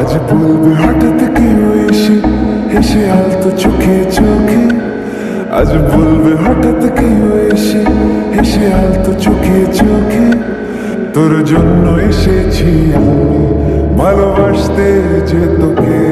আজ বলবে হঠাৎ কি এসে হেসে তো চোখে চোখে। আজ বলবে হঠাৎ কি এসে হেসে তো চোখে চোখে। তোর জন্য এসেছি আমি, ভালোবাসতে যে তোকে।